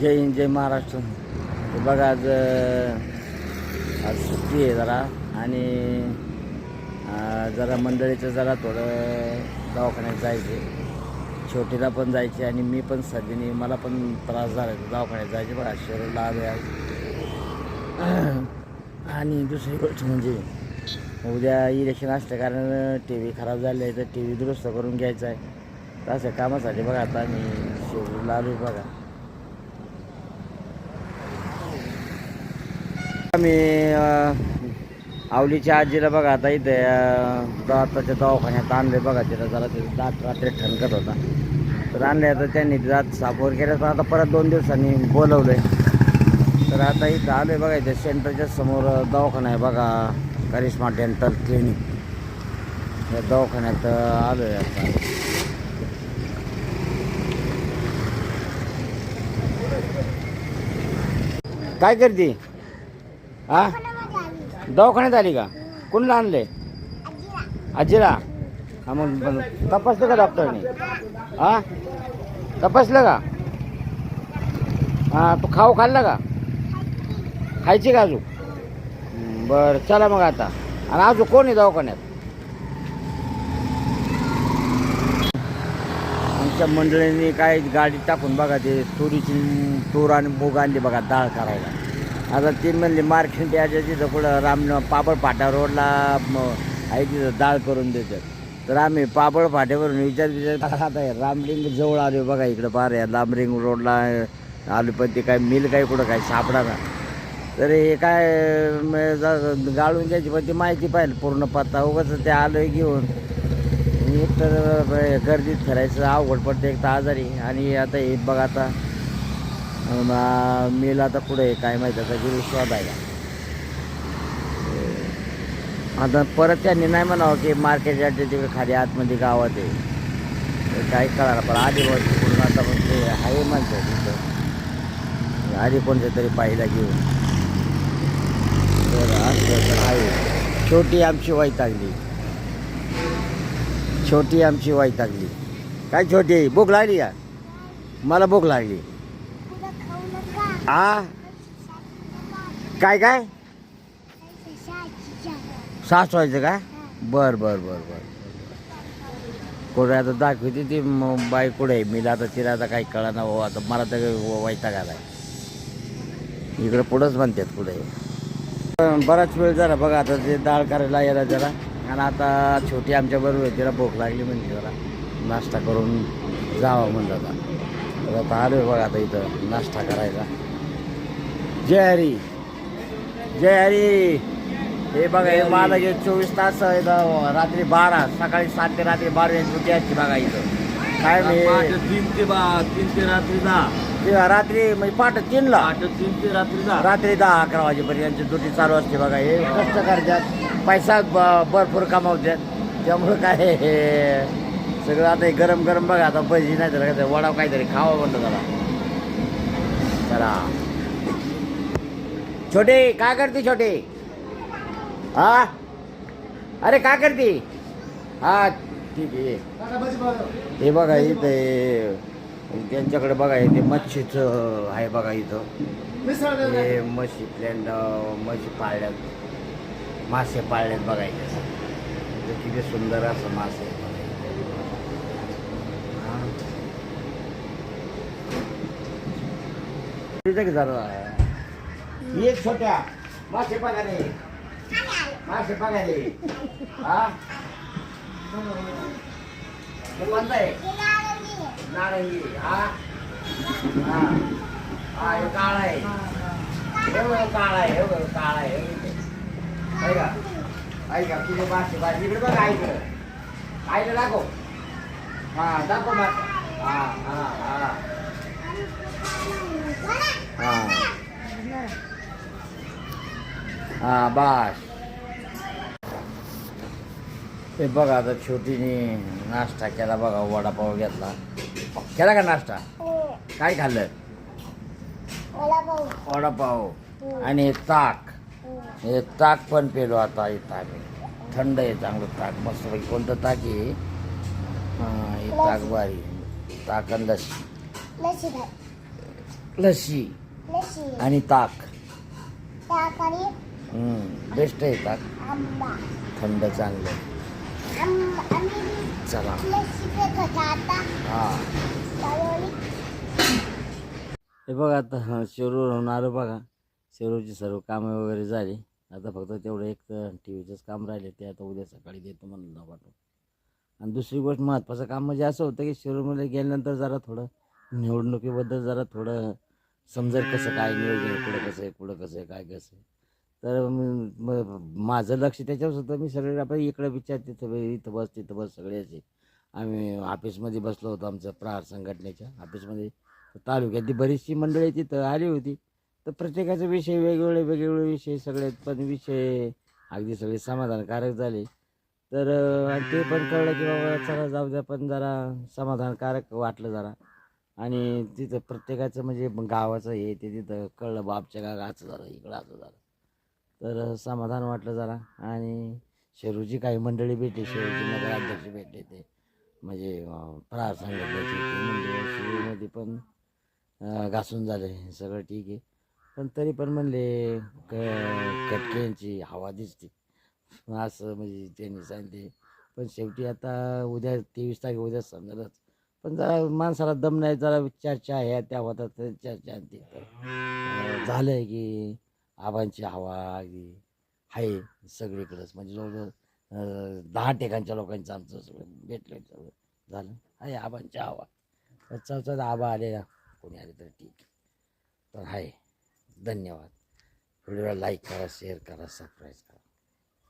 जय हिंद जय महाराष्ट्र. बघा आज आज सुट्टी आहे जरा. आणि जरा मंडळीचं जरा थोडं दवाखान्यात जायचे छोटीला पण जायचे आणि मी पण सध्याने मला पण त्रास झाला दवाखान्यात जायचे बघा शरीरला आले आज. आणि दुसरी गोष्ट म्हणजे उद्या इलेक्शन असलं कारण टी व्ही खराब झाली आहे तर टी व्ही दुरुस्त करून घ्यायचा आहे. तर अशा कामासाठी बघा आता मी शिरूरला आलो बघा. मी आवलीच्या आजीला बघा आता इथे आताच्या दवाखान्यात आणले बघा तिला जरा ते दात रात्री ठणकत होता. तर आणले आता त्यांनी दात साफवर केलं तर आता परत दोन दिवसांनी बोलवलं. आहे तर आता इथं आलो आहे बघा इथे सेंटरच्या समोर दवाखाना आहे बघा करिश्मा डेंटल क्लिनिक. या दवाखान्यात आलो आहे आता. काय करते? हा? दवाखान्यात आली का? कोणला आणले आजीला. हा मग तपासलं का डॉक्टरने? हा? तपासलं का? हा तू खाऊ खाल्ला का? खायची का अजून? बरं चला मग आता. आणि अजून कोण आहे दवाखान्यात? आमच्या मंडळींनी काय गाडी टाकून बघा ते तुरीची तूर आणि मूग आणली बघा डाळ करायला. आता ती म्हणली मार्केट याच्या तिथं कुठं राम पापड फाटा रोडला आहे तिथं डाळ करून देतात. तर आम्ही पापड फाट्यावरून विचार विचार आता रामलिंग जवळ आलो बघा इकडं पार या रामलिंग रोडला आलो पण ते काय मिल काय कुठं काय सापडा ना. तर हे काय गाळून द्यायची पण ती माहिती पाहिजे पूर्ण पत्ता उगाच ते आलोय घेऊन. एक तर गर्दीत फिरायचं अवघड पडतं एक तर आजारी. आणि आता हे बघा आता मेला आता पुढे आहे, काय माहिती आता आहे शोधायला. आता परत त्यांनी नाही म्हणावं की मार्केट यार्डच्या तिकडे खाली आतमध्ये गावात आहे. काही कळालं पण आधी बघ आता पण ते आहे म्हणतात तिथं आधी कोणत्या तरी पाहिला घेऊन. तर असं तर आहे. छोटी आमची वैतागली. छोटी आमची वैतागली. काय छोटी? भूक लागली का? मला भूक लागली. आ? काय काय? सास व्हायचं का? बर बर बर बर. कुठे आता दाखवते ती बाई कुठे आहे? मी आता तिला आता काही कळा ना आता मला तर वैताग आलाय. इकडं पुढंच म्हणतात कुठे बराच वेळ जरा बघा आता ते डाळ करायला यायला जरा. आणि आता छोटी आमच्या बरोबर आहे, तिला भूक लागली म्हणजे जरा. नाश्ता करून जावं म्हणलं आता. आता आलो बघा आता इथं नाश्ता करायला. जय हरी. जय हरी. हे बघा हे मला जे चोवीस तास इथं रात्री बारा सकाळी सात ते रात्री बारा यांची ड्युटी असते बघा इथं. काय पहाटे मी तीन ते बा तीन ते रात्री दहा. ते रात्री म्हणजे पहाटे तीनला. पहाटे तीन ते रात्री दहा. रात्री दहा अकरा वाजेपर्यंत यांची ड्युटी चालू असते बघा. हे कष्ट करतात. पैसा ब- भरपूर कमावतात. त्यामुळं काय हे सगळं आता हे गरम गरम बघा. आता भजी नाही तर काय वडाव काहीतरी खावा म्हणलं जरा. चला. छोटे काय करते छोटे? हा? अरे काय करते? हा ठीक आहे. हे बघा इथे त्यांच्याकडे बघा इथे मच्छीचं आहे बघा इथं. हे मच्छी प्लॅन पाळल्यात. मासे पाळल्यात बघा इथे. किती सुंदर असं मासे आहे एक ये छोट्या मासे पगारे मासे पगारे हा? हे आहे? नारंगी. हा? हा. हा हे काळा आहे. हे बघ, काळा आहे हे काळा आहे. हे बघ. ऐका ऐका किती मासे मासे इकडे बघा ऐकलं ऐकलं दाखव. हा दाखव मासे. हा हा हा. हा बस हे बघा आता छोटीने नाश्ता केला बघा वडापाव घेतला. केला का नाश्ता? काय खाल्लं? वडापाव. आणि हे ताक. हे. ताक पण पेलो आता इथं आम्ही. थंड आहे चांगलं ताक. मस्त कोणतं ताक आहे? हां हे ताक भारी. ताक आणि लस्सी. लस्सी लशी आणि ताक. बेस्ट आहे आंबा थंड चांगलं. चला. हा. हे बघा आता हा शिरूरहून आलो बघा. शिरूरची सर्व कामं वगैरे झाली. आता फक्त तेवढं एक तर टी व्हीचंच काम राहिले ते आता उद्या सकाळी देतो म्हणलं ना पाठवून आणि दुसरी गोष्ट महत्त्वाचं काम म्हणजे असं होतं की शिरूरमध्ये गेल्यानंतर जरा थोडं निवडणुकीबद्दल जरा थोडं समजेल कसं काय नियोजन कुठं कसं आहे कुठं कसं आहे काय कसं आहे. तर माझं लक्ष त्याच्यावर होतं मी सगळे आपण इकडं विचार तिथं इथं बस तिथं बस सगळे असे. आम्ही ऑफिसमध्ये बसलो होतो आमचं प्रहार संघटनेच्या. ऑफिसमध्ये तालुक्यातली बरीचशी मंडळी तिथं आली होती. तर प्रत्येकाचे विषय वेगवेगळे वेगवेगळे विषय सगळे पण विषय अगदी सगळे समाधानकारक झाले. तर आणि ते पण कळलं की बाबा चला जाऊ द्या पण जरा समाधानकारक वाटलं जरा. आणि तिथं प्रत्येकाचं म्हणजे गावाचं हे ते तिथं कळलं बापच्या गाव असं झालं इकडं असं झालं. तर समाधान वाटलं जरा. आणि शेरूची काही मंडळी भेटली. शेरूची नगराध्यक्ष भेटले ते. म्हणजे अं, प्रहार म्हणजे पण घासून झाले. सगळं ठीक आहे. पण तरी पण म्हणले क कटक्यांची हवा दिसते. असं म्हणजे त्यांनी सांगितले. पण शेवटी आता उद्या तेवीस तारीख उद्या समजालच पण जरा माणसाला दम नाही. जरा चर्चा ह्या त्या होतात तर चर्चा झालं आहे की आबांची हवा आहे सगळीकडंच. म्हणजे जवळजवळ दहा ठिकाणच्या लोकांचं आमचं सगळं भेटलं सगळं. झालं. आहे आबांची हवा. तर आबा आले ना. कोणी आले तर ठीक तर आहे. धन्यवाद. व्हिडिओला लाईक करा शेअर करा सबस्क्राईब करा.